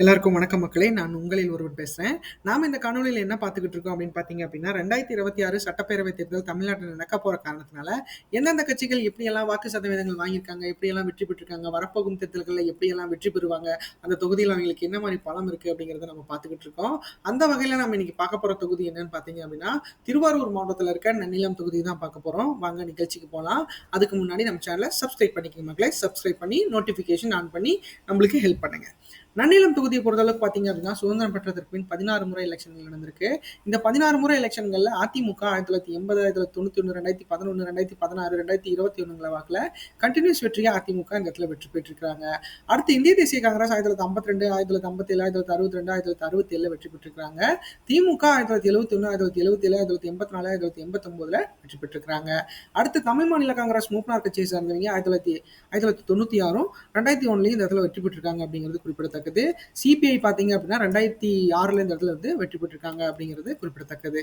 எல்லாருக்கும் வணக்கம் மக்களே. நான் உங்களில் ஒருவர் பேசுறேன். நாம் இந்த காணொலியில் என்ன பார்த்துக்கிட்டு இருக்கோம் அப்படின்னு பார்த்தீங்க அப்படின்னா ரெண்டாயிரத்தி இருபத்தி ஆறு சட்டப்பேரவை தேர்தல் தமிழ்நாட்டில் நடக்க போகிற காரணத்தினால எந்தெந்த கட்சிகள் எப்படியெல்லாம் வாக்கு சதவீதங்கள் வாங்கியிருக்காங்க எப்படியெல்லாம் வெற்றி பெற்றிருக்காங்க வரப்போகும் தேர்தல்களில் எப்படியெல்லாம் வெற்றி பெறுவாங்க அந்த தொகுதியில் அவங்களுக்கு என்ன மாதிரி பலம் இருக்குது அப்படிங்கிறத நம்ம பார்த்துக்கிட்டு இருக்கோம். அந்த வகையில் நம்ம இன்னைக்கு பார்க்க போகிற தொகுதி என்னன்னு பார்த்தீங்க அப்படின்னா திருவாரூர் மாவட்டத்தில் இருக்க நன்னிலம் தொகுதி தான் பார்க்க போகிறோம் வாங்க நிகழ்ச்சிக்கு போகலாம் அதுக்கு முன்னாடி நம்ம சேனலை சப்ஸ்கிரைப் பண்ணிக்கோங்க மக்களே. சப்ஸ்கிரைப் பண்ணி நோட்டிஃபிகேஷன் ஆன் பண்ணி நம்மளுக்கு ஹெல்ப் பண்ணுங்கள் நன்னிலம் தொகுதியை பொறுத்தளவுக்கு பார்த்தீங்க அப்படின்னா சுதந்திரம் பெற்றதற்கு பின் பதினாறு முறை எலெக்ஷன்கள் நடந்திருக்கு இந்த பதினாறு முறை எலெக்ஷன்களில் அதிமுக ஆயிரத்தி தொள்ளாயிரத்தி எண்பது ஆயிரத்தி தொள்ளாயிரத்தி தொண்ணூற்றி ஒன்று ரெண்டாயிரத்தி பதினொன்று ரெண்டாயிரத்தி பதினாறு ரெண்டாயிரத்தி இருபத்தி ஒன்றுங்கள வாக்கில் கண்டினியூஸ் வெற்றியாக அதிமுக இந்த இடத்துல வெற்றி பெற்றிருக்காங்க அடுத்து இந்திய தேசிய காங்கிரஸ் ஆயிரத்தி தொள்ளாயிரத்தி ஐம்பத்தி ரெண்டு ஆயிரத்தி தொள்ளாயிரத்தி ஐம்பத்தி ஏழு ஆயிரத்தி தொள்ளாயிரத்தி அறுபத்தி ரெண்டு ஆயிரத்தி தொள்ளாயிரத்தி அறுபத்தி ஏழு வெற்றி பெற்றிருக்காங்க திமுக ஆயிரத்தி தொள்ளாயிரத்தி எழுபத்தி ஒன்று ஆயிரத்தி தொள்ளாயிரத்தி எழுபத்தி ஏழு ஆயிரத்தி தொள்ளாயிரத்தி எண்பத்தி நாலு ஆயிரத்தி தொள்ளாயிரத்தி எண்பத்தி ஒன்பதுல வெற்றி பெற்றிருக்காங்க அடுத்து தமிழ் மாநில காங்கிரஸ் மூப்பனார் கட்சியை சார்ந்தவங்க ஆயிரத்தி தொள்ளாயிரத்தி ஆயிரத்தி தொள்ளாயிரத்தி தொண்ணூற்றி ஆறும் ரெண்டாயிரத்தி ஒன்றுலையும் இந்த இடத்துல வெற்றி பெற்றிருக்காங்க அப்படிங்கிறது குறிப்பிடத்தக்க குறிப்பிடத்தக்கது சிபிஐ பார்த்தீங்க அப்படின்னா ரெண்டாயிரத்தி ஆறுல இந்த இடத்துல வந்து வெற்றி பெற்றிருக்காங்க அப்படிங்கிறது குறிப்பிடத்தக்கது.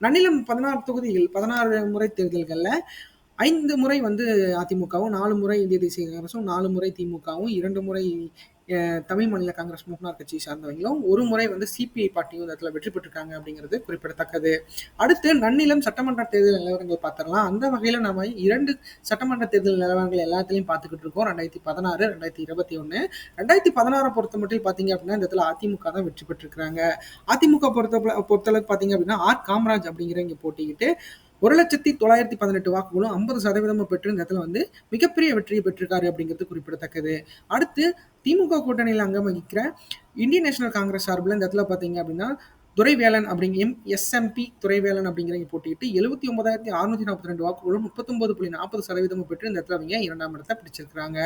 நன்னிலம் பதினாறு தொகுதிகள் பதினாறு முறை தேர்தல்களில் ஐந்து முறை வந்து அதிமுகவும் நாலு முறை இந்திய தேசிய காங்கிரஸும் நாலு முறை திமுகவும் இரண்டு முறை தமிழ் மாநில காங்கிரஸ் மூப்பனார் கட்சியை சார்ந்தவங்களும் ஒரு முறை வந்து சிபிஐ பார்ட்டியும் இந்த இடத்துல வெற்றி பெற்றிருக்காங்க அப்படிங்கிறது குறிப்பிடத்தக்கது. அடுத்து நன்னிலம் சட்டமன்ற தேர்தல் நிலவரங்கள் பார்த்துடலாம். அந்த வகையில் நம்ம இரண்டு சட்டமன்ற தேர்தல் நிலவரங்கள் எல்லாத்துலையும் பார்த்துக்கிட்டு இருக்கோம். ரெண்டாயிரத்தி பதினாறு ரெண்டாயிரத்தி இருபத்தி ஒன்று ரெண்டாயிரத்தி பதினாறை பொறுத்த மட்டும் பார்த்தீங்க அப்படின்னா இந்த இடத்துல அதிமுக தான் வெற்றி பெற்றிருக்காங்க அதிமுக பொறுத்த பொறுத்தளவுக்கு பார்த்தீங்க அப்படின்னா ஆர் காமராஜ் அப்படிங்கிற இங்கே போட்டிக்கிட்டு ஒரு லட்சத்தி தொள்ளாயிரத்தி பதினெட்டு வாக்குகளும் ஐம்பது சதவீதமும் பெற்று இந்த இடத்துல வந்து மிகப்பெரிய வெற்றியை பெற்றிருக்காரு அப்படிங்கிறது குறிப்பிடத்தக்கது. அடுத்து திமுக கூட்டணியில் அங்கம் வகிக்கிற இந்தியன் நேஷனல் காங்கிரஸ் சார்பில் இந்த இடத்துல பார்த்தீங்க அப்படின்னா துரைவேலன் அப்படிங்க எம் எஸ்எம்பி துரைவேலன் அப்படிங்கிறவங்க போட்டிட்டு எழுபத்தி ஒன்பதாயிரத்தி அறுநூத்தி நாற்பத்தி ரெண்டு வாக்குகளும் முப்பத்தொன்பது புள்ளி நாற்பது சதவீதமும் பெற்று இந்த இடத்துல அவங்க இரண்டாம் இடத்தை பிடிச்சிருக்காங்க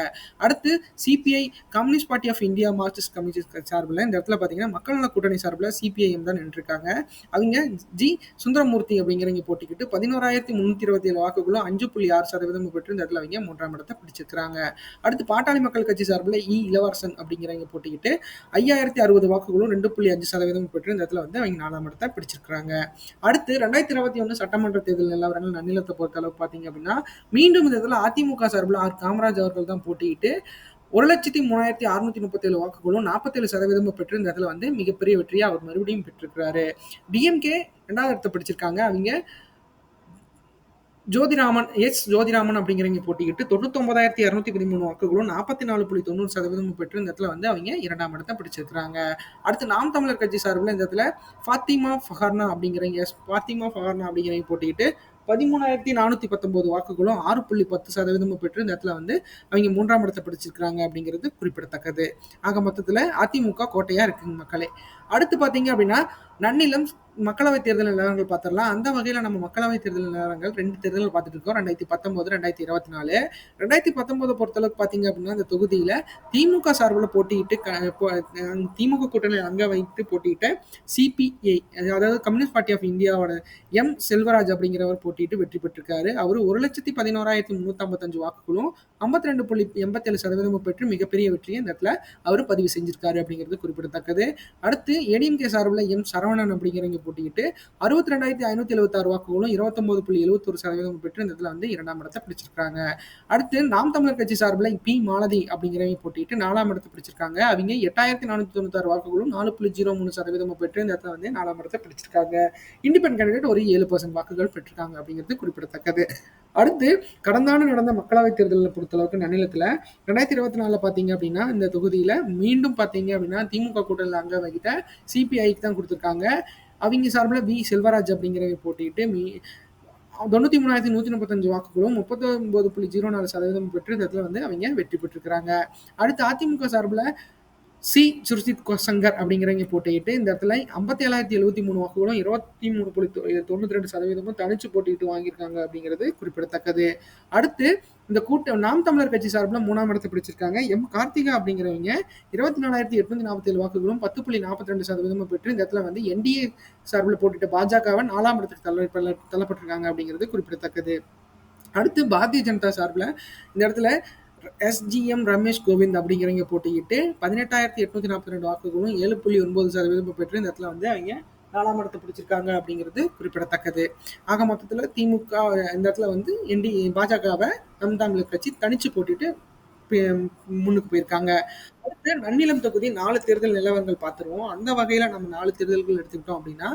அடுத்து CPI communist party of India Marxist communist சார்பில் இந்த இடத்துல பார்த்தீங்கன்னா மக்கள் நல கூட்டணி சார்பில் சிபிஐஎம் தான் நின்றுருக்காங்க. அவங்க ஜி சுந்தரமூர்த்தி அப்படிங்கிறவங்க போட்டிக்கிட்டு பதினோராயிரத்தி முந்நூற்றி இருபத்தி ஏழு வாக்குகளும் அஞ்சு புள்ளி ஆறு சதவீதம் பெற்று இந்த இடத்துல அவங்க மூன்றாம் இடத்தை பிடிச்சிருக்கிறாங்க. அடுத்து பாட்டாளி மக்கள் கட்சி சார்பில் இ இளவரசன் அப்படிங்கிறவங்க போட்டிக்கிட்டு ஐயாயிரத்தி அறுபது வாக்குகளும் ரெண்டு புள்ளி அஞ்சு சதவீதம் பெற்று இந்த இடத்துல வந்து அவங்க நாலாம் இடத்தை பிடிச்சிருக்கிறாங்க. அடுத்து ரெண்டாயிரத்தி இருபத்தி ஒன்று சட்டமன்ற தேர்தல் நிலவரங்கள் நன்னிலத்தை பொறுத்த அளவுக்கு பார்த்தீங்க அப்படின்னா மீண்டும் இந்த இதில் அதிமுக சார்பில் ஆர் காமராஜ் அவர்கள் தான் போட்டியிட்டு ஒரு லட்சத்தி மூணாயிரத்தி அறுநூத்தி முப்பத்தேழு வாக்குகளும் நாற்பத்தேழு சதவீதமும் பெற்று இந்த இடத்துல வந்து மிகப்பெரிய வெற்றியை அவர் மறுபடியும் பெற்றிருக்கிறாரு. டிஎம்கே ரெண்டாவது இடத்தை பிடிச்சிருக்காங்க. அவங்க ஜோதிராமன் எஸ் ஜோதிராமன் அப்படிங்கிறவங்க போட்டிக்கிட்டு தொண்ணூத்தொன்பதாயிரத்தி இரநூத்தி பதிமூணு வாக்குகளும் நாற்பத்தி நாலு புள்ளி தொண்ணூறு சதவீதமும் பெற்று இந்த இடத்துல வந்து அவங்க இரண்டாம் இடத்தை பிடிச்சிருக்கிறாங்க. அடுத்து நாம் தமிழர் கட்சி சார்பில் இந்த இடத்துல ஃபாத்திமா ஃபஹர்னா அப்படிங்கிறவங்க எஸ் ஃபாத்திமா ஃபஹர்னா அப்படிங்கிறவங்க போட்டிக்கிட்டு பதிமூணாயிரத்தி நானூற்றி பத்தொம்போது வாக்குகளும் ஆறு புள்ளி பத்து சதவீதமும் பெற்று இந்த இடத்துல வந்து அவங்க மூன்றாம் இடத்தை பிடிச்சிருக்கிறாங்க அப்படிங்கிறது குறிப்பிடத்தக்கது. ஆக மொத்தத்தில் அதிமுக கோட்டையாக இருக்குங்க மக்களே. அடுத்து பார்த்தீங்க அப்படின்னா நன்னிலம் மக்களவை தேர்தல் நிலவரங்கள் பார்த்துடலாம். அந்த வகையில் நம்ம மக்களவை தேர்தல் நிலவரங்கள் ரெண்டு தேர்தல் பார்த்துட்டு இருக்கோம். ரெண்டாயிரத்தி பத்தொம்போது ரெண்டாயிரத்தி இருபத்தி நாலு. ரெண்டாயிரத்தி பத்தொம்போது பொறுத்தளவுக்கு பார்த்தீங்க அப்படின்னா இந்த தொகுதியில் திமுக சார்பில் போட்டியிட்டு க- திமுக கூட்டணியில் அங்கே வைத்து போட்டியிட்ட சிபிஐ அதாவது கம்யூனிஸ்ட் பார்ட்டி ஆஃப் இந்தியாவோட எம் செல்வராஜ் அப்படிங்கிறவர் போட்டியிட்டு வெற்றி பெற்றிருக்காரு. அவர் ஒரு லட்சத்தி பதினோராயிரத்தி முந்நூற்றம்பத்தஞ்சு வாக்குகளும் ஐம்பத்தி ரெண்டு புள்ளி எண்பத்தேழு சதவீதமும் பெற்று மிகப்பெரிய வெற்றியை இந்த இடத்துல அவர் பதிவு செஞ்சிருக்காரு அப்படிங்கிறது குறிப்பிடத்தக்கது. அடுத்து ஏடிஎம்கே சார்பில் எம் சரவணன் அப்படிங்கிறவங்க போட்டிக்கிட்டு அறுபத்தி ரெண்டாயிரத்தி ஐநூற்றி எழுபத்தாறு வாக்குகளும் இருபத்தொன்பது புள்ளி எழுபத்தொரு சதவீதம் பெற்று இந்த இடத்துல வந்து இரண்டாம் இடத்தை பிடிச்சிருக்காங்க. அடுத்து நாம் தமிழர் கட்சி சார்பில் பி மாலதி அப்படிங்கிறவங்க போட்டிட்டு நாலாம் இடத்தை பிடிச்சிருக்காங்க. அவங்க எட்டாயிரத்தி நானூற்றி தொண்ணூத்தாறு வாக்குகளும் நாலு புள்ளி ஜீரோ மூணு சதவீதம் பெற்று இந்த இடத்துல வந்து நாலாம் இடத்தை பிடிச்சிருக்காங்க. இண்டிபெண்ட் கேண்டிடேட் ஒரு ஏழு பர்சன்ட் வாக்குகள் பெற்றிருக்காங்க அப்படிங்கிறது குறிப்பிடத்தக்கது. அடுத்து கடந்த ஆண்டு நடந்த மக்களவைத் தேர்தலில் பொறுத்தளவுக்கு நன்னிலத்தில் ரெண்டாயிரத்தி இருபத்தி நாலில் பார்த்தீங்க அப்படின்னா இந்த தொகுதியில் மீண்டும் பார்த்தீங்க அப்படின்னா திமுக கூட்டணியில் அங்க வகித்த சிபிஐக்கு தான் கொடுத்துருக்காங்க. அவங்க சார்பில் வி. செல்வராஜ் அப்படிங்கிறவங்க போட்டிட்டு மீ தொண்ணூற்றி மூணாயிரத்தி நூற்றி முப்பத்தஞ்சு வாக்குகளும் முப்பத்தொன்பது புள்ளி ஜீரோ நாலு சதவீதம் பெற்று இந்த இடத்துல வந்து அவங்க வெற்றி பெற்றிருக்கிறாங்க. அடுத்து அதிமுக சார்பில் சி சுர்ஜித் கொ- சங்கர் அப்படிங்கிறவங்க போட்டியிட்டு இந்த இடத்துல ஐம்பத்தி ஏழாயிரத்தி எழுபத்தி மூணு வாக்குகளும் இருபத்தி மூணு புள்ளி தொண்ணூத்தி ரெண்டு சதவீதமும் தனிச்சு போட்டிட்டு வாங்கியிருக்காங்க அப்படிங்கிறது குறிப்பிடத்தக்கது. அடுத்து இந்த கூட்டம் நாம் தமிழர் கட்சி சார்பில் மூணாம் இடத்தை பிடிச்சிருக்காங்க. எம் கார்த்திகா அப்படிங்கிறவங்க இருபத்தி நாலாயிரத்தி எட்நூத்தி நாற்பத்தி ஏழு வாக்குகளும் பத்து புள்ளி நாற்பத்தி ரெண்டு சதவீதமும் பெற்று இந்த இடத்துல வந்து என்டிஏ சார்பில் போட்டுட்டு பாஜகவை நாலாம் இடத்துக்கு தள்ள- தள்ளப்பட்டிருக்காங்க அப்படிங்கிறது குறிப்பிடத்தக்கது. அடுத்து பாரதிய ஜனதா சார்பில் இந்த இடத்துல எஸ்ஜிஎம் ரமேஷ் கோவிந்த் அப்படிங்கிறவங்க போட்டிக்கிட்டு பதினெட்டாயிரத்தி எட்நூத்தி நாற்பத்தி ரெண்டு வாக்குகளும் ஏழு புள்ளி ஒன்பது சதவீதம் பெற்று இந்த இடத்துல வந்து அவங்க நாலாம் இடத்தை பிடிச்சிருக்காங்க அப்படிங்கிறது குறிப்பிடத்தக்கது. ஆக மொத்தத்தில் திமுக இந்த இடத்துல வந்து என்டி பாஜகவை நம் தமிழர் கட்சி தனிச்சு போட்டிட்டு முன்னுக்கு போயிருக்காங்க. அடுத்து நன்னிலம் தொகுதி நாலு தேர்தல் நிலவரங்கள் பார்த்துருவோம். அந்த வகையில நம்ம நாலு தேர்தல்கள் எடுத்துக்கிட்டோம் அப்படின்னா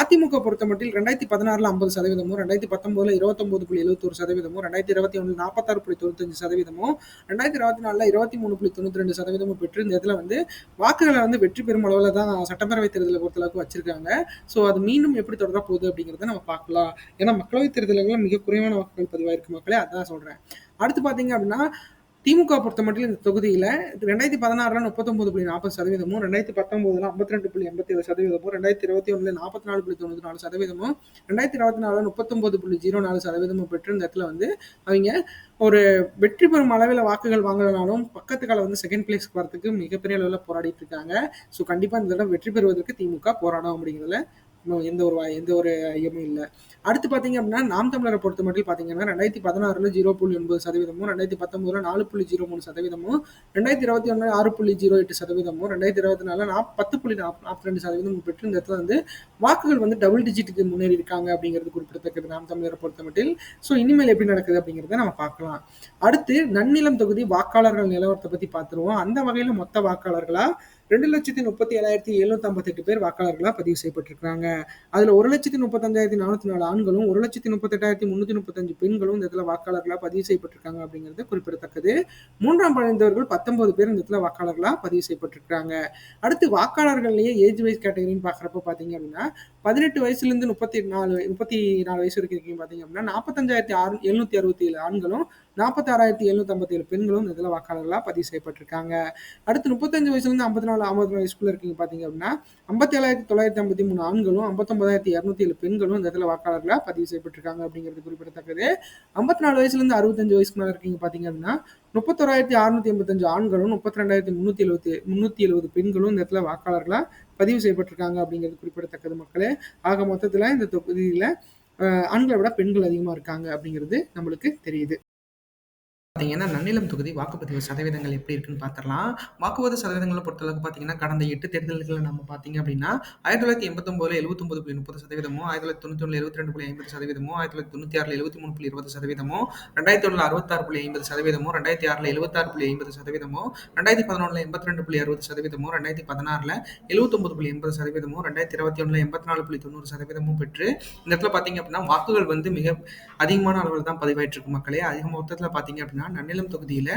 அதிமுக பொறுத்த மட்டில் ரெண்டாயிரத்தி பதினாறுல ஐம்பது சதவீதமும் ரெண்டாயிரத்தி பத்தொன்பதுல இருபத்தொன்பது புள்ளி எழுபத்தொரு சதவீதமும் ரெண்டாயிரத்தி இருபத்தி ஒன்று நாற்பத்தாறு புள்ளி தொண்ணூத்தஞ்சு சதவீதமும் ரெண்டாயிரத்தி இருபத்தி நாலுல இருபத்தி மூணு புள்ளி தொண்ணூத்தி ரெண்டு சதவீதமும் பெற்று இந்த இடத்துல வந்து வாக்குகளை வந்து வெற்றி பெறும் அளவில் தான் சட்டப்பேரவை தேர்தலை பொறுத்தளவுக்கு வச்சிருக்காங்க. ஸோ அது மீண்டும் எப்படி தொடர போகுது அப்படிங்கிறத நம்ம பார்க்கலாம். ஏன்னா மக்களவைத் தேர்தலில் மிக குறைவான வாக்குகள் பதிவாயிருக்கு மக்களே அதான் சொல்றேன். அடுத்து பாத்தீங்க அப்படின்னா திமுக பொறுத்த மட்டும் இந்த தொகுதியில ரெண்டாயிரத்தி பதினாறுல முப்பத்தொன்பது புள்ளி நாற்பது சதவீதமும் ரெண்டாயிரத்தி பத்தொன்பதுல ஐம்பத்தி ரெண்டு புள்ளி எண்பத்தி ஏழு சதவீதமும் ரெண்டாயிரத்தி இருபத்தி ஒண்ணுல நாற்பத்தி நாலு புள்ளி தொண்ணூத்தி நாலு சதவீதமும் ரெண்டாயிரத்தி இருபத்தி நாலுல முப்பத்தொன்பது புள்ளி ஜீரோ நாலு சதவீதமும் பெற்று இந்த இடத்துல வந்து அவங்க ஒரு வெற்றி பெறும் அளவில் வாக்குகள் வாங்கலனாலும் பக்கத்துக்கால வந்து செகண்ட் பிளேஸ் வரதுக்கு மிகப்பெரிய அளவில் போராடிட்டு இருக்காங்க. ஸோ கண்டிப்பா இந்த தடவை வெற்றி பெறுவதற்கு திமுக போராடும் அப்படிங்கிறதுல இன்னும் எந்த ஒரு எந்த ஒரு ஐயமும் இல்லை. அடுத்து பார்த்தீங்க அப்படின்னா நாம் தமிழரை பொறுத்த மட்டும் பார்த்தீங்கன்னா ரெண்டாயிரத்தி பதினாறுல ஜீரோ புள்ளி ஒன்பது சதவீதமும் ரெண்டாயிரத்தி பத்தொம்போதில் நாலு புள்ளி ஜீரோ மூணு சதவீதமும் ரெண்டாயிரத்தி இருபத்தி ஒன்று ஆறு புள்ளி ஜீரோ எட்டு சதவீதமும் ரெண்டாயிரத்தி இருபத்தி நாலுல நாப் பத்து புள்ளி நாப் நாற்பத்தி ரெண்டு சதவீதம் பெற்று இந்த இடத்துல வந்து வாக்குகள் வந்து டபுள் டிஜிட்டுக்கு முன்னேறி இருக்காங்க அப்படிங்கிறது குறிப்பிடத்தக்கது நாம் தமிழரை பொறுத்த மட்டில். ஸோ இனிமேல் எப்படி நடக்குது அப்படிங்கிறத நம்ம பார்க்கலாம் அடுத்து நன்னிலம் தொகுதி வாக்காளர்கள் நிலவரத்தை பத்தி பார்த்துருவோம் அந்த வகையில மொத்த வாக்காளர்களா ரெண்டு லட்சத்தி முப்பத்தி ஏழாயிரத்தி எழுநூத்தி ஐம்பத்தெட்டு பேர் வாக்காளர்களா பதிவு செய்யப்பட்டிருக்காங்க அதுல ஒரு லட்சத்தி முப்பத்தஞ்சாயிரத்தி நானூத்தி நாலு ஆண்களும் ஒரு லட்சத்தி முப்பத்தெட்டாயிரத்தி முன்னூத்தி முப்பத்தஞ்சு பெண்களும் இந்த இடத்துல வாக்காளர்களா பதிவு செய்யப்பட்டிருக்காங்க அப்படிங்கிறது குறிப்பிடத்தக்கது. மூன்றாம் பழந்தவர்கள் பத்தொன்பது பேர் இந்த இடத்துல வாக்காளர்களா பதிவு செய்யப்பட்டிருக்காங்க அடுத்து வாக்காளர்கள்லேயே ஏஜ் வைஸ் கேட்டகரின்னு பாக்குறப்ப பாத்தீங்க அப்படின்னா பதினெட்டு வயசுல இருந்து முப்பத்தி நாலு முப்பத்தி நாலு வயசு வரைக்கும் இருக்கீங்க பாத்தீங்க அப்படின்னா நாற்பத்தஞ்சாயிரத்தி ஆறு எழுநூத்தி அறுபத்தி ஏழு ஆண்களும் நாற்பத்தாறாயிரத்தி எழுநூத்தி ஐம்பத்தி ஏழு பெண்களும் இதில் வாக்காளர்களாக பதிவு செய்யப்பட்டிருக்காங்க. அடுத்து முப்பத்தஞ்சு வயசுலேருந்து ஐம்பத்தி நாலு ஐம்பத்தி நாலு வயசுக்குள்ள இருக்கீங்க பார்த்தீங்க அப்படின்னா ஐம்பத்தி ஏழாயிரத்தி தொள்ளாயிரத்தி ஐம்பத்தி மூணு ஆண்களும் ஐம்பத்தொன்பதாயிரத்தி இரநூத்தி ஏழு பெண்களும் இந்த இடத்துல வாக்காளர்களாக பதிவு செய்யப்பட்டிருக்காங்க அப்படிங்கிறது குறிப்பிடத்தக்கது. ஐம்பத்தி நாலு வயசுலேருந்து அறுபத்தஞ்சு வயசுக்கு மேலே இருக்கீங்க பார்த்தீங்க அப்படின்னா முப்பத்தோராயிரத்தி அறுநூத்தி எண்பத்தஞ்சு ஆண்களும் முப்பத்தி ரெண்டாயிரத்தி முந்நூற்றி எழுபத்தி முந்நூற்றி எழுபது பெண்களும் இந்த இடத்துல வாக்காளர்களாக பதிவு செய்யப்பட்டிருக்காங்க அப்படிங்கிறது குறிப்பிடத்தக்கது மக்களே. ஆக மொத்தத்தில் இந்த தொகுதியில் ஆண்களை விட பெண்கள் அதிகமாக இருக்காங்க அப்படிங்கிறது நம்மளுக்கு தெரியுது. பார்த்தீங்கன்னா நன்னிலம் தொகுதி வாக்குப்பதிவு சதவீதங்கள் எப்படி இருக்குன்னு பார்த்துடலாம் வாக்குப்பதிவு சதவீதங்களை பொறுத்தளவுக்கு பார்த்தீங்கன்னா கடந்த எட்டு தேர்தல்களில் நம்ம பார்த்தீங்க அப்படின்னா ஆயிரத்தி தொள்ளாயிரத்தி எண்பத்தொம்போது எழுபத்தொம்பது புள்ளி முப்பது சதவீதமும் ஆயிரத்தி தொள்ளாயிரத்தி தொண்ணூற்றி ஒன்று எழுபத்தி ரெண்டு புள்ளி ஐம்பது சதவீதமும் ஆயிரத்தி தொள்ளாயிரத்தி தொண்ணூற்றி ஆறில் எழுபத்தி மூணு புள்ளி இருபது சதவீதமும் ரெண்டாயிரத்தி ஒன்றில் அறுபத்தாறு புள்ளி ஐம்பது சதவீதமும் ரெண்டாயிரத்தி ஆறில் எழுபத்தாறு புள்ளி ஐம்பது சதவீதமும் ரெண்டாயிரத்தி பதினொன்றில் எண்பத்தி ரெண்டு புள்ளி அறுபது சதவீதமும் ரெண்டாயிரத்தி பதினாறில் எழுபத்தொம்பது புள்ளி எண்பது சதவீதமும் ரெண்டாயிரத்தி இருபத்தி ஒன்றில் எண்பத்தி நாலு புள்ளி தொண்ணூறு சதவீதமும் பெற்று இந்த இடத்துல பார்த்தீங்க அப்படின்னா வாக்குகள் வந்து மிக அதிகமான அளவில் தான் பதிவாயிட்டு இருக்கு மக்களே. அதிக மொத்தத்தில் பார்த்தீங்க அப்படின்னா நன்னிலம் தொகுதியில்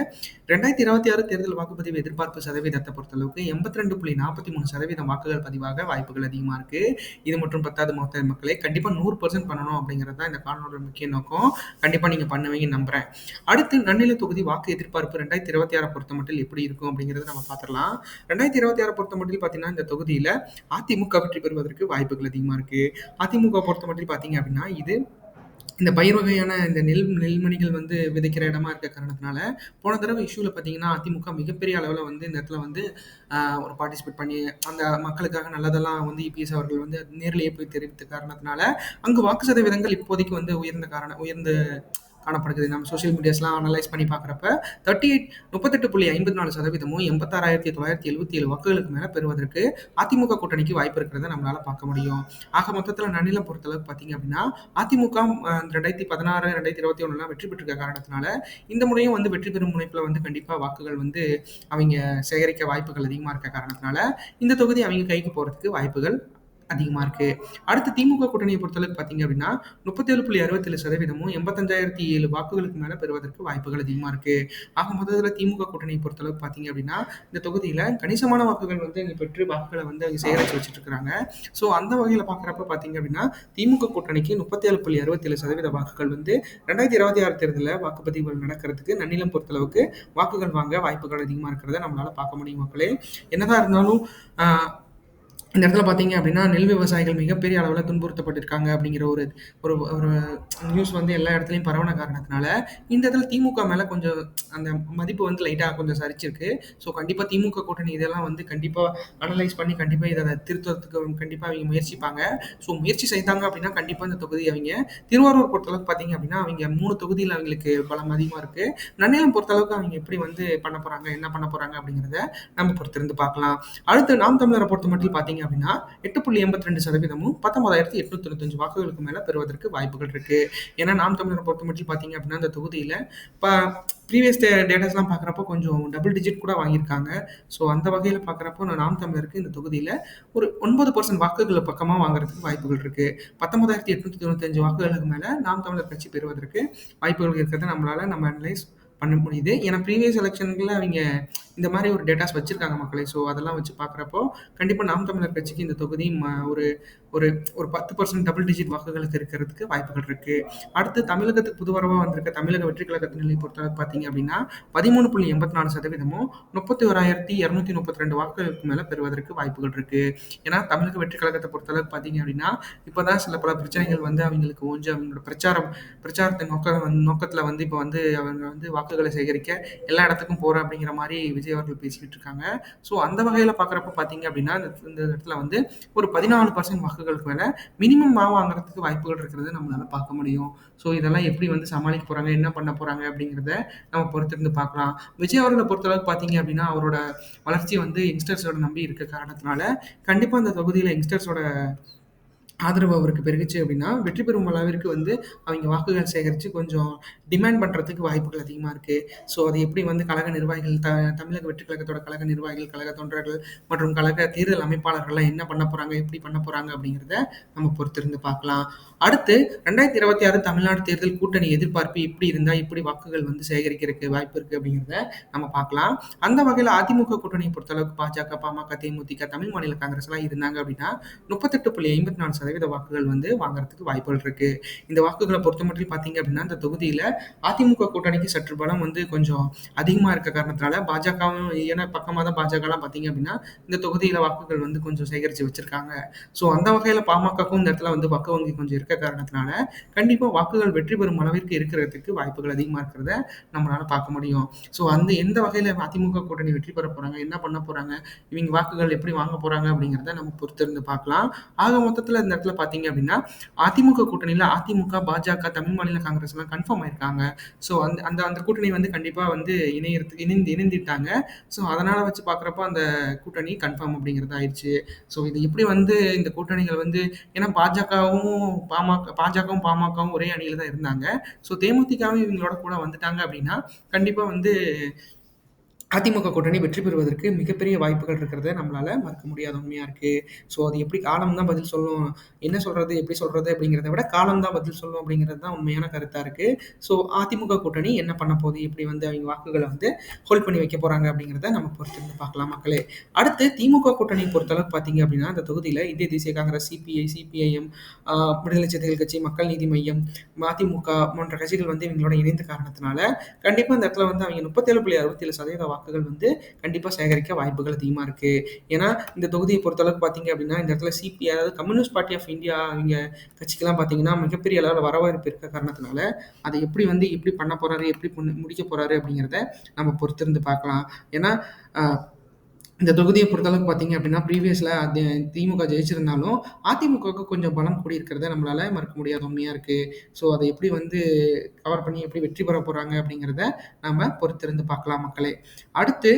ரெண்டாயிரத்தி இருபத்தி ஆறு தேர்தல் வாக்குப்பதிவு எதிர்பார்ப்பு சதவீதத்தை பொறுத்தளவுக்கு எண்பத்தி ரெண்டு புள்ளி நாற்பத்தி மூணு சதவீதம் வாக்குகள் பதிவாக வாய்ப்புகள் அதிகமாக இருக்கு. இது மற்றும் பத்தாது மொத்த மக்களை. கண்டிப்பாக நூறு பர்சன்ட் பண்ணணும் அப்படிங்கிறது தான் இந்த காணொலியோட முக்கிய நோக்கம். கண்டிப்பாக நீங்கள் பண்ணுவீங்கன்னு நம்புறேன். அடுத்து நன்னில தொகுதி வாக்கு எதிர்பார்ப்பு ரெண்டாயிரத்தி இருபத்தி ஆறை பொறுத்த மட்டும் எப்படி இருக்கும் அப்படிங்கிறத நம்ம பார்த்துடலாம். ரெண்டாயிரத்தி இருபத்தி ஆறு பொறுத்த மட்டும் பார்த்தீங்கன்னா இந்த தொகுதியில் அதிமுக வெற்றி பெறுவதற்கு வாய்ப்புகள் அதிகமாக இருக்கு. அதிமுக பொறுத்த மட்டும் பார்த்தீங்க அப்படின்னா இது இந்த பயிர் வகையான இந்த நெல் நெல்மணிகள் வந்து விதைக்கிற இடமா இருக்க காரணத்தினால போன தடவை இஷ்யூவில் பார்த்தீங்கன்னா அதிமுக மிகப்பெரிய அளவில் வந்து இந்த இடத்துல வந்து ஒரு பார்ட்டிசிபேட் பண்ணி அந்த மக்களுக்காக நல்லதெல்லாம் வந்து இபிஎஸ் அவர்கள் வந்து நேரிலேயே போய் தெரிவித்த காரணத்தினால அங்கு வாக்கு சதவீதங்கள் இப்போதைக்கு வந்து உயர்ந்த காரணம் உயர்ந்த காணப்படுகிறது நம்ம சோஷியல் மீடியாஸ்லாம் அனலைஸ் பண்ணி பார்க்குறப்ப தேர்ட்டி எயிட் முப்பத்தெட்டு புள்ளி ஐம்பத்தி நாலு சதவீதமும் எண்பத்தாறாயிரத்தி தொள்ளாயிரத்தி எழுபத்தி ஏழு வாக்குகளுக்கு மேலே பெறுவதற்கு அதிமுக கூட்டணிக்கு வாய்ப்பு இருக்கிறத நம்மளால் பார்க்க முடியும். ஆக மொத்தத்தில் நன்னிலம் பொறுத்தளவுக்கு பார்த்தீங்க அப்படின்னா அதிமுக ரெண்டாயிரத்தி பதினாறு ரெண்டாயிரத்தி இருபத்தி ஒன்றுலாம் வெற்றி பெற்றிருக்க காரணத்தினால இந்த முறையும் வந்து வெற்றி பெறும் முனைப்பில் வந்து கண்டிப்பாக வாக்குகள் வந்து அவங்க சேகரிக்க வாய்ப்புகள் அதிகமாக இருக்க காரணத்தினால இந்த தொகுதி அவங்க கைக்கு போகிறதுக்கு வாய்ப்புகள் அதிகமாக இருக்குது அடுத்து திமுக கூட்டணியை பொறுத்தளவுக்கு பார்த்தீங்க அப்படின்னா முப்பத்தேழு புள்ளி அறுபத்தேழு சதவீதமும் எண்பத்தஞ்சாயிரத்தி ஏழு வாக்குகளுக்கு மேலே பெறுவதற்கு வாய்ப்புகள் அதிகமாக இருக்குது ஆக மொத்தத்தில் திமுக கூட்டணியை பொறுத்தளவுக்கு பார்த்தீங்க அப்படின்னா இந்த தொகுதியில் கணிசமான வாக்குகள் வந்து இங்கே பெற்று வாக்குகளை வந்து அவங்க சேகரித்து வச்சுட்டு ஸோ அந்த வகையில் பார்க்குறப்ப பார்த்தீங்க அப்படின்னா திமுக கூட்டணிக்கு முப்பத்தேழு புள்ளி அறுபத்தேழு சதவீத வாக்குகள் வந்து ரெண்டாயிரத்தி இருபத்தி ஆறு தேர்தலில் வாக்குப்பதிவுகள் நடக்கிறதுக்கு நன்னிலம் பொறுத்தளவுக்கு வாக்குகள் வாங்க வாய்ப்புகள் அதிகமாக இருக்கிறத நம்மளால் பார்க்க முடியும் மக்களே. என்னதான் இருந்தாலும் இந்த இடத்துல பார்த்தீங்க அப்படின்னா நெல் விவசாயிகள் மிகப்பெரிய அளவில் துன்புறுத்தப்பட்டிருக்காங்க அப்படிங்கிற ஒரு ஒரு ஒரு நியூஸ் வந்து எல்லா இடத்துலையும் பரவன காரணத்தினால இந்த இடத்துல திமுக மேலே கொஞ்சம் அந்த மதிப்பு வந்து லைட்டாக கொஞ்சம் சரிச்சிருக்கு. ஸோ கண்டிப்பாக திமுக கூட்டணி இதெல்லாம் வந்து கண்டிப்பாக அனலைஸ் பண்ணி கண்டிப்பாக இதை திருத்தத்துக்கு கண்டிப்பாக அவங்க முயற்சிப்பாங்க. ஸோ முயற்சி செய்தாங்க அப்படின்னா கண்டிப்பாக இந்த தொகுதி அவங்க திருவாரூர் பொறுத்தளவுக்கு பார்த்தீங்க அப்படின்னா அவங்க மூணு தொகுதியில் அவங்களுக்கு பலம் அதிகமாக இருக்குது நன்னிலம் பொறுத்தளவுக்கு அவங்க எப்படி வந்து பண்ண போகிறாங்க என்ன பண்ண போகிறாங்க அப்படிங்கிறத நம்ம பொறுத்திருந்து பார்க்கலாம். அடுத்து நாம் தமிழரை பொறுத்த மட்டும் பார்த்தீங்க பார்த்தீங்க அப்படின்னா எட்டு புள்ளி எண்பத்தி ரெண்டு சதவீதமும் பத்தொன்பதாயிரத்தி எட்நூத்தி தொண்ணூத்தஞ்சு வாக்குகளுக்கு மேலே பெறுவதற்கு வாய்ப்புகள் இருக்கு. ஏன்னா நாம் தமிழரை பொறுத்த மட்டும் பார்த்தீங்க அப்படின்னா அந்த தொகுதியில் இப்போ ப்ரீவியஸ் டேட்டாஸ்லாம் பார்க்குறப்போ கொஞ்சம் டபுள் டிஜிட் கூட வாங்கியிருக்காங்க. ஸோ அந்த வகையில் பார்க்குறப்போ நாம் தமிழருக்கு இந்த தொகுதியில் ஒரு ஒன்பது பர்சன்ட் வாக்குகளை பக்கமாக வாங்குறதுக்கு வாய்ப்புகள் இருக்குது பத்தொன்பதாயிரத்தி எட்நூற்றி தொண்ணூத்தஞ்சு வாக்குகளுக்கு மேலே நாம் தமிழர் கட்சி பெறுவதற்கு வாய்ப்புகள் இருக்கிறத நம்மளால் நம்ம அனலைஸ் பண்ண முடியுது. ஏன்னா ப்ரீவியஸ் எலெக்ஷனுக்குள்ள அவங்க இந்த மாதிரி ஒரு டேட்டாஸ் வச்சிருக்காங்க மக்களை. ஸோ அதெல்லாம் வச்சு பார்க்குறப்போ கண்டிப்பாக நாம் தமிழர் கட்சிக்கு இந்த தொகுதி ஒரு ஒரு ஒரு பத்து பர்சன்ட் டபுள் டிஜிட் வாக்குகளுக்கு இருக்கிறதுக்கு வாய்ப்புகள் இருக்கு. அடுத்து தமிழகத்துக்கு புதுவரவாக வந்திருக்க தமிழக வெற்றி கழகத்தின் நிலை பொறுத்தளவுக்கு பார்த்தீங்க அப்படின்னா பதிமூணு புள்ளி எண்பத்தி நாலு சதவீதமும் முப்பத்தி ஓராயிரத்தி இரநூத்தி முப்பத்தி ரெண்டு வாக்குகளுக்கு மேலே பெறுவதற்கு வாய்ப்புகள் இருக்கு. ஏன்னா தமிழக வெற்றி கழகத்தை பொறுத்தளவுக்கு பார்த்தீங்க அப்படின்னா இப்போதான் சில பல பிரச்சனைகள் வந்து அவங்களுக்கு ஓஞ்சு அவங்களோட பிரச்சாரம் பிரச்சாரத்தின் நோக்கம் வந்து நோக்கத்தில் வந்து இப்போ வந்து அவங்க வந்து வாக்குகளை சேகரிக்க எல்லா இடத்துக்கும் போகிறேன் அப்படிங்கிற மாதிரி விஜய் அவர்கள் பேசிக்கிட்டு இருக்காங்க. ஸோ அந்த வகையில் பார்க்குறப்ப பார்த்தீங்க அப்படின்னா இந்த இந்த இடத்துல வந்து ஒரு பதினாலு பர்சன்ட் வாக்குகளுக்கு மேலே மினிமம் மா வாங்குறதுக்கு வாய்ப்புகள் இருக்கிறது நம்மளால பார்க்க முடியும். ஸோ இதெல்லாம் எப்படி வந்து சமாளிக்க போகிறாங்க என்ன பண்ண போகிறாங்க அப்படிங்கிறத நம்ம பொறுத்திருந்து பார்க்கலாம் விஜய் அவர்களை பொறுத்தளவுக்கு பார்த்தீங்க அப்படின்னா அவரோட வளர்ச்சி வந்து யங்ஸ்டர்ஸோட நம்பி இருக்க காரணத்தினால கண்டிப்பாக அந்த தொகுதியில் யங்ஸ்டர்ஸோட ஆதரவு அவருக்கு பெருகுச்சு அப்படின்னா வெற்றி பெறும் அளவிற்கு வந்து அவங்க வாக்குகள் சேகரித்து கொஞ்சம் டிமாண்ட் பண்ணுறதுக்கு வாய்ப்புகள் அதிகமாக இருக்குது ஸோ அது எப்படி வந்து கழக நிர்வாகிகள் த தமிழக வெற்றி கழகத்தோட கழக நிர்வாகிகள் கழக தொண்டர்கள் மற்றும் கழக தேர்தல் அமைப்பாளர்கள்லாம் என்ன பண்ண போகிறாங்க எப்படி பண்ண போகிறாங்க அப்படிங்கிறத நம்ம பொறுத்திருந்து பார்க்கலாம். அடுத்து ரெண்டாயிரத்தி இருபத்தி ஆறு தமிழ்நாடு தேர்தல் கூட்டணி எதிர்பார்ப்பு இப்படி இருந்தால் இப்படி வாக்குகள் வந்து சேகரிக்கிறதுக்கு வாய்ப்பு இருக்குது அப்படிங்கிறத நம்ம பார்க்கலாம். அந்த வகையில் அதிமுக கூட்டணியை பொறுத்தளவுக்கு பாஜக பாமக தேமுதிக தமிழ் மாநில காங்கிரஸ் எல்லாம் இருந்தாங்க அப்படின்னா முப்பத்தெட்டு புள்ளி ஐம்பத்தி நாலு சதவீத வாக்குகள் வந்து வாங்குறதுக்கு வாய்ப்புகள் இருக்கு. இந்த வாக்குகளை பொறுத்த மட்டும் பார்த்தீங்க அப்படின்னா இந்த தொகுதியில அதிமுக கூட்டணிக்கு சற்று பலம் வந்து கொஞ்சம் அதிகமா இருக்க காரணத்தினால பாஜகவும் ஏன்னா பக்கமாக தான் பாஜகலாம் பார்த்தீங்க அப்படின்னா இந்த தொகுதியில வாக்குகள் வந்து கொஞ்சம் சேகரிச்சு வச்சிருக்காங்க. ஸோ அந்த வகையில் பாமகக்கும் இந்த இடத்துல வந்து வாக்கு வங்கி கொஞ்சம் இருக்க காரணத்தினால கண்டிப்பாக வாக்குகள் வெற்றி பெறும் அளவிற்கு இருக்கிறதுக்கு வாய்ப்புகள் அதிகமா இருக்கிறத நம்மளால பார்க்க முடியும். ஸோ அந்த எந்த வகையில் அதிமுக கூட்டணி வெற்றி பெற போறாங்க என்ன பண்ண போறாங்க இவங்க வாக்குகள் எப்படி வாங்க போறாங்க அப்படிங்கிறத நம்ம பொறுத்திருந்து பார்க்கலாம். ஆக மொத்தத்துல இந்த இடத்துல பார்த்தீங்க அப்படின்னா அதிமுக கூட்டணியில் அதிமுக பாஜக தமிழ் மாநில காங்கிரஸ் எல்லாம் கன்ஃபார்ம் ஆயிருக்காங்க. ஸோ அந்த அந்த அந்த கூட்டணி வந்து கண்டிப்பாக வந்து இணையறதுக்கு இணைந்து இணைந்துட்டாங்க ஸோ அதனால் வச்சு பார்க்குறப்ப அந்த கூட்டணி கன்ஃபார்ம் அப்படிங்கிறது ஆயிடுச்சு ஸோ இது எப்படி வந்து இந்த கூட்டணிகள் வந்து ஏன்னா பாஜகவும் பாமக பாஜகவும் பாமகவும் ஒரே அணியில் தான் இருந்தாங்க. ஸோ தேமுதிகவும் இவங்களோட கூட வந்துட்டாங்க அப்படின்னா கண்டிப்பாக வந்து அதிமுக கூட்டணி வெற்றி பெறுவதற்கு மிகப்பெரிய வாய்ப்புகள் இருக்கிறத நம்மளால மறுக்க முடியாத உண்மையா இருக்கு. ஸோ அது எப்படி காலம் தான் பதில் சொல்லும் என்ன சொல்றது எப்படி சொல்றது அப்படிங்கிறத விட காலம் தான் பதில் சொல்லும் அப்படிங்கிறது தான் உண்மையான கருத்தா இருக்கு. ஸோ அதிமுக கூட்டணி என்ன பண்ண போகுது எப்படி வந்து அவங்க வாக்குகளை வந்து ஹோல்ட் பண்ணி வைக்க போறாங்க அப்படிங்கிறத நம்ம பொறுத்திருந்து பார்க்கலாம் மக்களே. அடுத்து திமுக கூட்டணி பொறுத்தளவுக்கு பார்த்தீங்க அப்படின்னா அந்த தொகுதியில் இந்திய தேசிய காங்கிரஸ் சிபிஐ சிபிஐஎம் விடுதலை சிறுத்தைகள் கட்சி மக்கள் நீதி மையம் அதிமுக போன்ற கட்சிகள் வந்து இவங்களோட இணைந்த காரணத்தினால கண்டிப்பாக இந்த இடத்துல வந்து அவங்க முப்பத்தேழு புள்ளி அறுபத்தேழு சதவீத வாக்குகள் வந்து கண்டிப்பாக சேகரிக்க வாய்ப்புகள் அதிகமாக இருக்குது ஏன்னா இந்த தொகுதியை பொறுத்தளவுக்கு பார்த்தீங்க அப்படின்னா இந்த இடத்துல சிபி அதாவது கம்யூனிஸ்ட் பார்ட்டி ஆஃப் இந்தியா அவங்க கட்சிக்கெல்லாம் பார்த்தீங்கன்னா மிகப்பெரிய அளவில் வரவேற்பு இருக்க காரணத்தினால அதை எப்படி வந்து எப்படி பண்ண போகிறாரு எப்படி முடிக்க போகிறாரு அப்படிங்கிறத நம்ம பொறுத்திருந்து பார்க்கலாம். ஏன்னா இந்த தொகுதியை பொறுத்தளவுக்கு பார்த்தீங்க அப்படின்னா ப்ரீவியஸில் அது திமுக ஜெயிச்சிருந்தாலும் அதிமுகவுக்கு கொஞ்சம் பலம் கூடியிருக்கிறத நம்மளால் மறக்க மறுக்க முடியாத உண்மையாக இருக்குது ஸோ அதை எப்படி வந்து கவர் பண்ணி எப்படி வெற்றி பெற போகிறாங்க அப்படிங்கிறத நம்ம பொறுத்திருந்து பார்க்கலாம் மக்களே. அடுத்து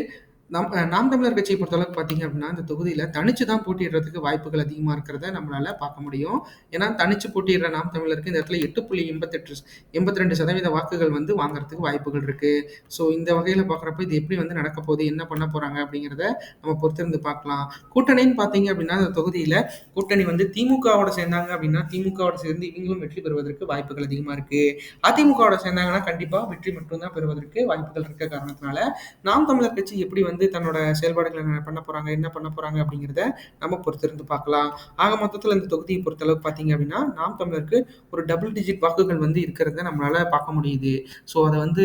நம் நாம் தமிழர் கட்சியை பொறுத்தளவுக்கு பார்த்தீங்க அப்படின்னா இந்த தொகுதியில் தனிச்சு தான் போட்டியிடுறதுக்கு வாய்ப்புகள் அதிகமாக இருக்கிறத நம்மளால் பார்க்க முடியும். ஏன்னா தனிச்சு போட்டியிடுற நாம் தமிழருக்கு இந்த இடத்துல எட்டு புள்ளி எண்பத்தெட்டு எண்பத்தி ரெண்டு சதவீத வாக்குகள் வந்து வாங்குறதுக்கு வாய்ப்புகள் இருக்கு. ஸோ இந்த வகையில் பார்க்குறப்ப இது எப்படி வந்து நடக்க போகுது என்ன பண்ண போறாங்க அப்படிங்கிறத நம்ம பொறுத்திருந்து பார்க்கலாம். கூட்டணின்னு பார்த்தீங்க அப்படின்னா இந்த தொகுதியில் கூட்டணி வந்து திமுகவோட சேர்ந்தாங்க அப்படின்னா திமுகவோட சேர்ந்து இவங்களும் வெற்றி பெறுவதற்கு வாய்ப்புகள் அதிகமாக இருக்கு. அதிமுகவோட சேர்ந்தாங்கன்னா கண்டிப்பாக வெற்றி மட்டும்தான் பெறுவதற்கு வாய்ப்புகள் இருக்க காரணத்தினால நாம் தமிழர் கட்சி எப்படி வந்து வந்து தன்னோட செயல்பாடுகளை பண்ண போகிறாங்க என்ன பண்ண போகிறாங்க அப்படிங்கிறத நம்ம பொறுத்திருந்து பார்க்கலாம். ஆக மொத்தத்தில் இந்த தொகுதியை பொறுத்தளவுக்கு பார்த்தீங்க அப்படின்னா நாம் தமிழருக்கு ஒரு டபுள் டிஜிட் வாக்குகள் வந்து இருக்கிறத நம்மளால் பார்க்க முடியுது. ஸோ அதை வந்து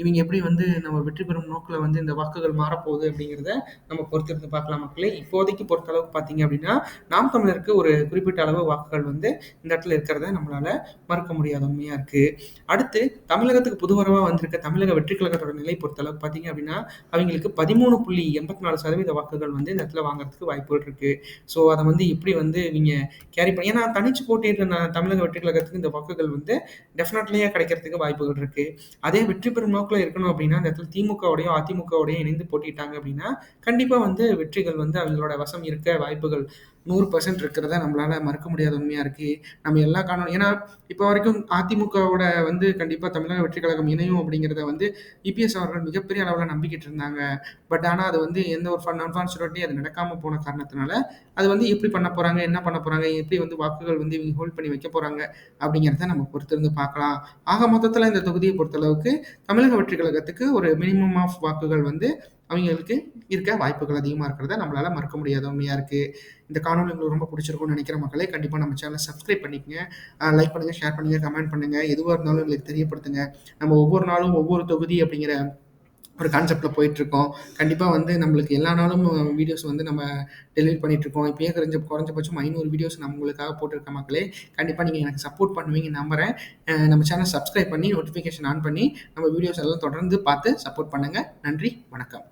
இவங்க எப்படி வந்து நம்ம வெற்றி பெறும் நோக்கில் வந்து இந்த வாக்குகள் மாறப்போகுது அப்படிங்கிறத நம்ம பொறுத்திருந்து பார்க்கலாம் மக்களே. இப்போதைக்கு பொறுத்தளவுக்கு பார்த்தீங்க அப்படின்னா நாம் தமிழருக்கு ஒரு குறிப்பிட்ட அளவு வாக்குகள் வந்து இந்த இடத்துல இருக்கிறத நம்மளால மறுக்க முடியாத உண்மையாக இருக்குது அடுத்து தமிழகத்துக்கு புதுவரவா வந்திருக்க தமிழக வெற்றி கழகத்தோட நிலை பொறுத்தளவுக்கு பார்த்தீங்க அப்படின்னா அவங்களுக்கு பதிமூணு பதிமூணு புள்ளி எண்பத்தி நாலு சதவீத வாக்குகள் வந்து இந்த இடத்துல வாங்குறதுக்கு வாய்ப்புகள் இருக்கு. ஸோ அதை வந்து எப்படி வந்து நீங்க கேரி பண்ணி ஏன்னா தனிச்சு போட்டியிட்ட நான் தமிழக வெற்றி கழகத்துக்கு இந்த வாக்குகள் வந்து டெஃபினட்லியா கிடைக்கிறதுக்கு வாய்ப்புகள் இருக்கு. அதே வெற்றி பெறும் நோக்கில் இருக்கணும் அப்படின்னா இந்த இடத்துல திமுகவோடையும் அதிமுகவோடையும் இணைந்து போட்டிட்டாங்க அப்படின்னா கண்டிப்பா வந்து வெற்றிகள் வந்து அவங்களோட வசம் இருக்க வாய்ப்புகள் நூறு பர்சன்ட் இருக்கிறத நம்மளால மறுக்க முடியாத உண்மையா இருக்கு. நம்ம எல்லா காரணம் ஏன்னா இப்போ வரைக்கும் அதிமுகவோட வந்து கண்டிப்பா தமிழக வெற்றி கழகம் இணையும் அப்படிங்கிறத வந்து இபிஎஸ் அவர்கள் மிகப்பெரிய அளவில் நம்பிக்கிட்டு இருந்தாங்க. பட் ஆனால் அது வந்து எந்த ஒரு ஃபன் அன்ஃபார்ச்சுனேட்லி அது நடக்காம போன காரணத்தினால அது வந்து எப்படி பண்ண போறாங்க என்ன பண்ண போறாங்க எப்படி வந்து வாக்குகள் வந்து இவங்க ஹோல்ட் பண்ணி வைக்க போறாங்க அப்படிங்கிறத நம்ம பொறுத்திருந்து பார்க்கலாம். ஆக மொத்தத்தில் இந்த தொகுதியை பொறுத்தளவுக்கு தமிழக வெற்றி கழகத்துக்கு ஒரு மினிமம் ஆஃப் வாக்குகள் வந்து அவங்களுக்கு இருக்க வாய்ப்புகள் அதிகமாக இருக்கிறத நம்மளால் மறக்க முடியாத உண்மையாக இருக்குது இந்த காணொலி உங்களுக்கு ரொம்ப பிடிச்சிருக்கும்னு நினைக்கிற மக்களே கண்டிப்பாக நம்ம சேனலை சப்ஸ்கிரைப் பண்ணிக்கங்க. லைக் பண்ணுங்கள் ஷேர் பண்ணுங்கள் கமெண்ட் பண்ணுங்கள் எதுவாக இருந்தாலும் எங்களுக்கு தெரியப்படுத்துங்க. நம்ம ஒவ்வொரு நாளும் ஒவ்வொரு தொகுதி அப்படிங்கிற ஒரு கான்செப்டில் போயிட்டுருக்கோம். கண்டிப்பாக வந்து நம்மளுக்கு எல்லா நாளும் வீடியோஸ் வந்து நம்ம டெலிவரி பண்ணிகிட்ருக்கோம் இப்போயே குறைஞ்ச குறைஞ்சபட்சம் ஐநூறு வீடியோஸ் நம்ம உங்களுக்காக போட்டிருக்க மக்களே. கண்டிப்பாக நீங்கள் எனக்கு சப்போர்ட் பண்ணுவீங்க நம்புகிறேன் நம்ம சேனல் சப்ஸ்கிரைப் பண்ணி நோட்டிஃபிகேஷன் ஆன் பண்ணி நம்ம வீடியோஸ் எல்லாம் தொடர்ந்து பார்த்து சப்போர்ட் பண்ணுங்கள் நன்றி வணக்கம்.